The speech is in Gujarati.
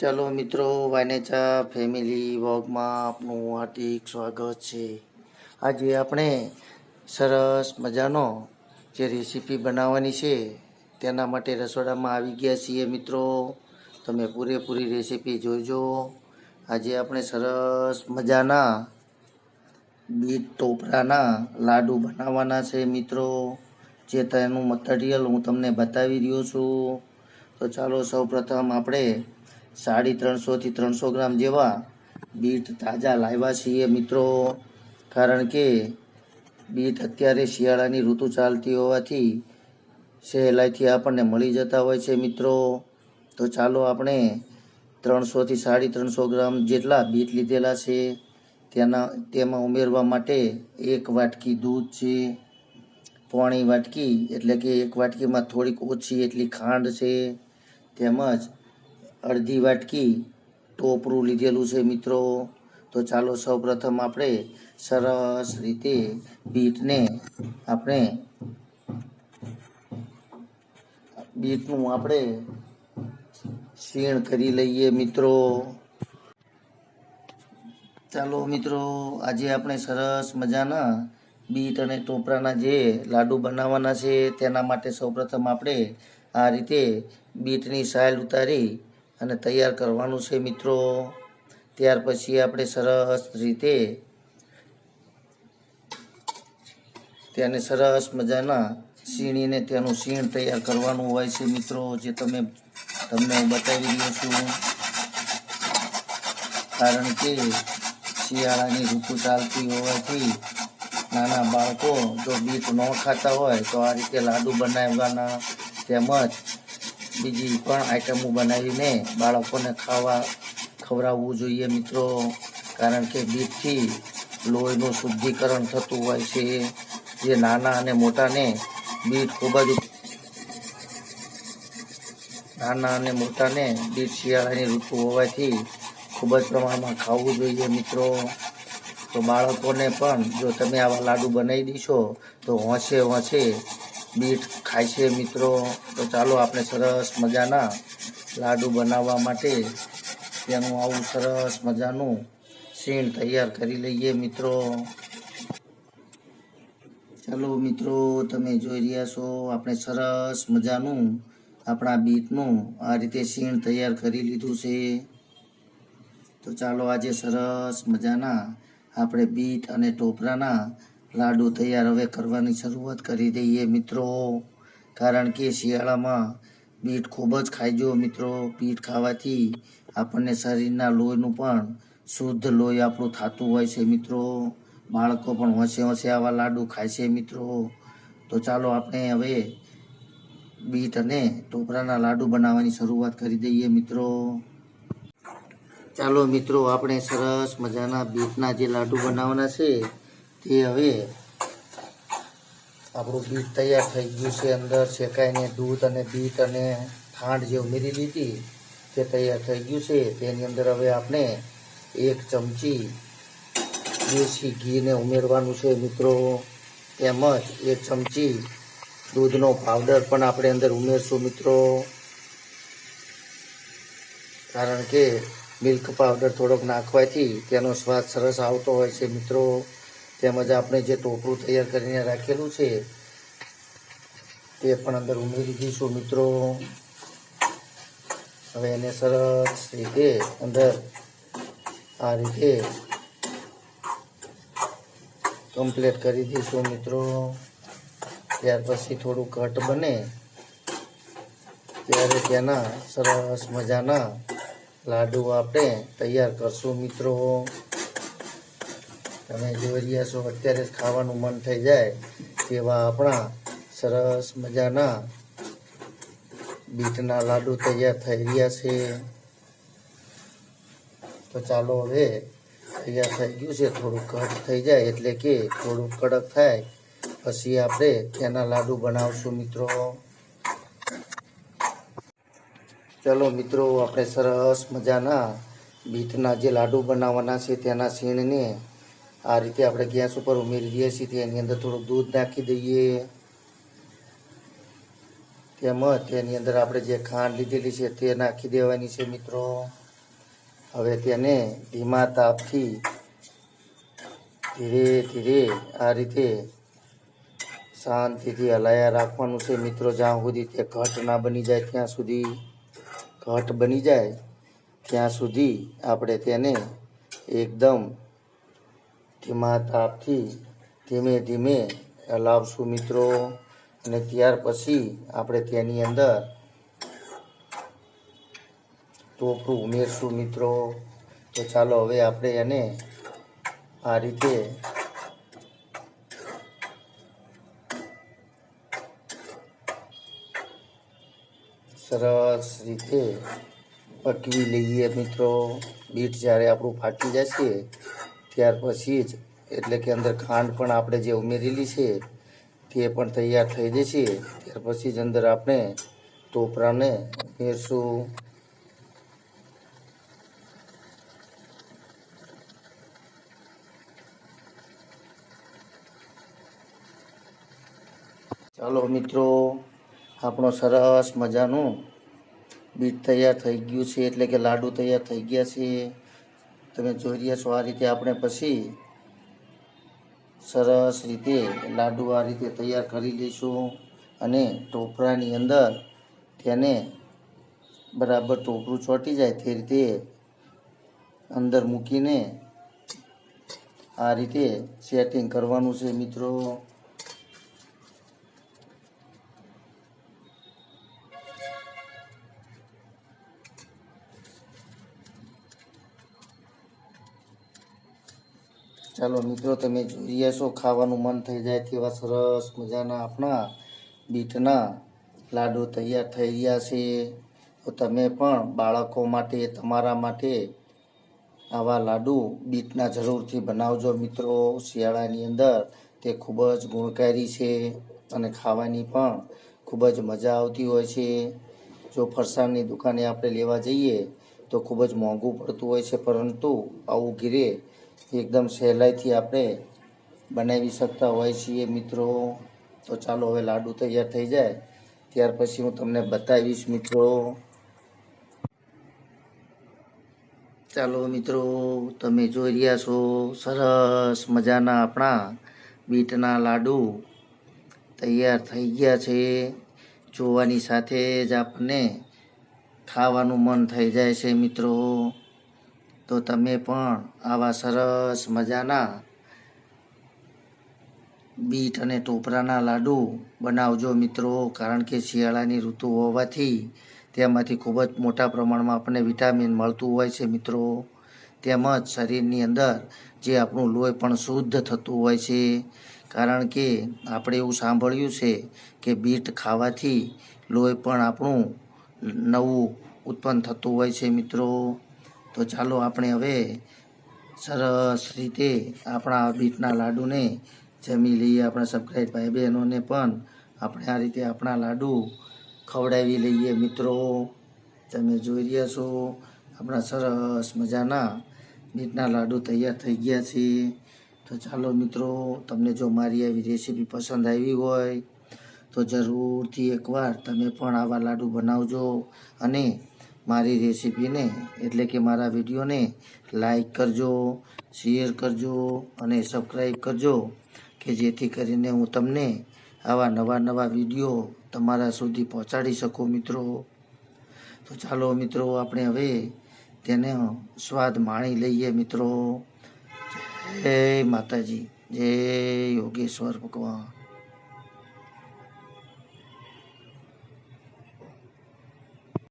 ચાલો મિત્રો વાનેચા ફેમિલી વોગમાં આપનું હાર્દિક સ્વાગત છે. આજે આપણે સરસ મજાનો જે રેસીપી બનાવવાની છે, તેના માટે રસોડામાં આવી ગયા છીએ મિત્રો. તમે પૂરેપૂરી રેસીપી જોઈજો આજે આપણે સરસ મજાના બીટ ટોપરાના લાડુ બનાવવાના છે મિત્રો. જે તેનું મટીરિયલ હું તમને બતાવી રહ્યો છું. તો ચાલો સૌપ્રથમ આપણે સાડી ત્રણસોથી ત્રણસો ગ્રામ જેવા બીટ તાજા લાવ્યા છીએ મિત્રો. કારણ કે બીટ અત્યારે શિયાળાની ઋતુ ચાલતી હોવાથી સહેલાઈથી આપણને મળી જતા હોય છે મિત્રો. તો ચાલો આપણે ત્રણસોથી સાડી ત્રણસો ગ્રામ જેટલા બીટ લીધેલા છે તેના, તેમાં ઉમેરવા માટે એક વાટકી દૂધ છે. પોણી વાટકી એટલે કે એક વાટકીમાં થોડીક ઓછી એટલી ખાંડ છે. તેમજ અડધી વાટકી ટોપરું લીધેલું છે મિત્રો. તો ચાલો સૌપ્રથમ આપણે સરસ રીતે બીટને આપણે બીટનું આપણે સીણ કરી લઈએ મિત્રો. ચાલો મિત્રો, આજે આપણે સરસ મજાના બીટ અને ટોપરાના જે લાડુ બનાવવાના છે, તેના માટે સૌપ્રથમ આપણે આ રીતે બીટની સાઇલ ઉતારી અને તૈયાર કરવાનું છે મિત્રો. ત્યાર પછી આપણે સરસ રીતે તેને સરસ મજાના સીણીને તેનું સીણ તૈયાર કરવાનું હોય છે મિત્રો, જે તમે તમને બતાવી રહ્યો છું. કારણ કે શિયાળાની ઋતુ ચાલતી હોવાથી નાના બાળકો જો બીટ ન ખાતા હોય તો આ રીતે લાડુ બનાવવાના તેમજ બીજી પણ આઈટમો બનાવીને બાળકોને ખાવા ખવડાવવું જોઈએ મિત્રો. કારણ કે બીટથી લોહીનું શુદ્ધિકરણ થતું હોય છે. જે નાના અને મોટાને બીટ ખૂબ જ નાના અને મોટાને બીટ શિયાળાની ઋતુ હોવાથી ખૂબ જ પ્રમાણમાં ખાવું જોઈએ મિત્રો. તો બાળકોને પણ જો તમે આવા લાડુ બનાવી દીશો તો હોંશે હોંશે બીટ ખાય છે મિત્રો. તો ચાલો આપણે સરસ મજાના લાડુ બનાવવા માટે તેનું આવું સરસ મજાનું સીણ તૈયાર કરી લઈએ મિત્રો. ચાલો મિત્રો, તમે જોઈ રહ્યા છો આપણે સરસ મજાનું આપણા બીટનું આ રીતે સીણ તૈયાર કરી લીધું છે. તો ચાલો આજે સરસ મજાના આપણે બીટ અને ટોપરાના લાડુ તૈયાર હવે કરવાની શરૂઆત કરી દઈએ મિત્રો. કારણ કે શિયાળામાં બીટ ખૂબ જ ખાઈજો મિત્રો. બીટ ખાવાથી આપણને શરીરના લોહીનું પણ શુદ્ધ લોહી આપણું થતું હોય છે મિત્રો. બાળકો પણ હોંશે હોંશે આવા લાડુ ખાય છે મિત્રો. તો ચાલો આપણે હવે બીટ અને ટોપરાના લાડુ બનાવવાની શરૂઆત કરી દઈએ મિત્રો. ચાલો મિત્રો, આપણે સરસ મજાના બીટના જે લાડુ બનાવવાના છે તે હવે આપણું બીટ તૈયાર થઈ ગયું છે અંદર, શેકાઈને દૂધ અને બીટ અને ખાંડ જે ઉમેરી લીધી તે તૈયાર થઈ ગયું છે. તેની અંદર હવે આપણે એક ચમચી દેશી ઘીને ઉમેરવાનું છે મિત્રો. તેમજ એક ચમચી દૂધનો પાવડર પણ આપણે અંદર ઉમેરશું મિત્રો. કારણ કે મિલ્ક પાવડર થોડોક નાખવાથી તેનો સ્વાદ સરસ આવતો હોય છે મિત્રો. તેમજ આપણે જે ટોપરું તૈયાર કરીને રાખેલું છે, તે પણ અંદર ઉમેરી દઈશું મિત્રો. હવે એને સરસ રીતે અંદર આ રીતે કમ્પ્લીટ કરી દઈશું મિત્રો. ત્યાર પછી થોડું કટ બને, ત્યારે તેના સરસ મજાના લાડુ આપણે તૈયાર કરશું મિત્રો. તમે જોઈ રહ્યા છો, અત્યારે જ ખાવાનું મન થઈ જાય તેવા આપણા સરસ મજાના બીટના લાડુ તૈયાર થઈ રહ્યા છે. તો ચાલો હવે તૈયાર થઈ ગયું છે થોડું ઘટ થઈ જાય એટલે કે થોડું કડક થાય. પછી આપણે તેના લાડુ બનાવશું મિત્રો. ચલો મિત્રો, આપણે સરસ મજાના બીટના જે લાડુ બનાવવાના છે તેના સીણને આ રીતે આપણે ગેસ ઉપર ઉમેરી દઈએ છીએ. તેની અંદર થોડું દૂધ નાખી દઈએ. તેમજ તેની અંદર આપણે જે ખાંડ લીધેલી છે તે નાખી દેવાની છે મિત્રો. હવે તેને ધીમા તાપથી ધીરે ધીરે આ રીતે શાંતિથી હલાયા રાખવાનું છે મિત્રો. જ્યાં સુધી તે ઘટ ના બની જાય ત્યાં સુધી, ઘટ બની જાય ત્યાં સુધી આપણે તેને એકદમ ધીમા તાપથી ધીમે ધીમે હલાવશું મિત્રો. અને ત્યાર પછી આપણે તેની અંદર ટોપરું ઉમેરશું મિત્રો. તો ચાલો હવે આપણે એને આ રીતે સરસ રીતે પકવી લઈએ મિત્રો. બીટ જ્યારે આપણું ફાટી જશે ત્યાર પછી જ, એટલે કે અંદર ખાંડ પણ આપણે જે ઉમેરેલી છે, તે પણ તૈયાર થઈ જશે. ત્યાર પછી જ અંદર આપણે ટોપરાને ઉમેરશું. ચાલો મિત્રો, આપણો સરસ મજાનું બીટ તૈયાર થઈ ગયું છે, એટલે કે લાડુ તૈયાર થઈ ગયા છે. તમે જોઈ રહ્યા છો આ રીતે આપણે પછી સરસ રીતે લાડુ આ રીતે તૈયાર કરી લઈશું અને ટોપરાની અંદર તેને બરાબર ટોપરું ચોંટી જાય તે રીતે અંદર મૂકીને આ રીતે સેટિંગ કરવાનું છે મિત્રો. ચાલો મિત્રો, તમે જોઈ રહ્યા છો, ખાવાનું મન થઈ જાય તેવા સરસ મજાના આપણા બીટના લાડુ તૈયાર થઈ ગયા છે. તો તમે પણ બાળકો માટે, તમારા માટે આવા લાડુ બીટના જરૂરથી બનાવજો મિત્રો. શિયાળાની અંદર તે ખૂબ જ ગુણકારી છે અને ખાવાની પણ ખૂબ જ મજા આવતી હોય છે. જો ફરસાણની દુકાને આપણે લેવા જઈએ તો ખૂબ જ મોંઘું પડતું હોય છે, પરંતુ આવું ઘીરે એકદમ સહેલાઈથી આપણે બનાવી શકતા હોય છીએ. મિત્રો, તો ચાલો હવે લાડુ તૈયાર થઈ જાય. ત્યાર પછી હું તમને બતાવીશ, મિત્રો. ચાલો, મિત્રો, તમે જોઈ રહ્યા છો, સરસ મજાના આપણા બીટના લાડુ તૈયાર થઈ ગયા છે. જોવાની સાથે જ આપણને ખાવાનું મન થઈ જાય છે, મિત્રો. તો તમે પણ આવા સરસ મજાના બીટ અને ટોપરાના લાડુ બનાવજો મિત્રો. કારણ કે શિયાળાની ઋતુ હોવાથી તેમાંથી ખૂબ જ મોટા પ્રમાણમાં આપણને વિટામિન મળતું હોય છે મિત્રો. તેમજ શરીરની અંદર જે આપણું લોહી પણ શુદ્ધ થતું હોય છે. કારણ કે આપણે એવું સાંભળ્યું છે કે બીટ ખાવાથી લોહી પણ આપણું નવું ઉત્પન્ન થતું હોય છે મિત્રો. તો ચાલો આપણે હવે સરસ રીતે આપણા બીટના લાડુને જમી લઈએ આપણા સબસ્ક્રાઈબ ભાઈ બહેનોને પણ. આપણે આ રીતે આપણા લાડુ ખવડાવી લઈએ મિત્રો. તમે જોઈ રહ્યા છો આપણા સરસ મજાના બીટના લાડુ તૈયાર થઈ ગયા છે. તો ચાલો મિત્રો, તમને જો મારી આવી રેસીપી પસંદ આવી હોય, તો જરૂરથી એકવાર તમે પણ આવા લાડુ બનાવજો અને મારી રેસીપીને, એટલે કે મારા વિડીયોને લાઈક કરજો, શેર કરજો અને સબસ્ક્રાઈબ કરજો, કે જેથી કરીને હું તમને આવા નવા નવા વીડિયો તમારા સુધી પહોંચાડી શકું મિત્રો. તો ચાલો મિત્રો, આપણે હવે તેને સ્વાદ માણી લઈએ મિત્રો. જય માતાજી, જય યોગેશ્વર ભગવાન.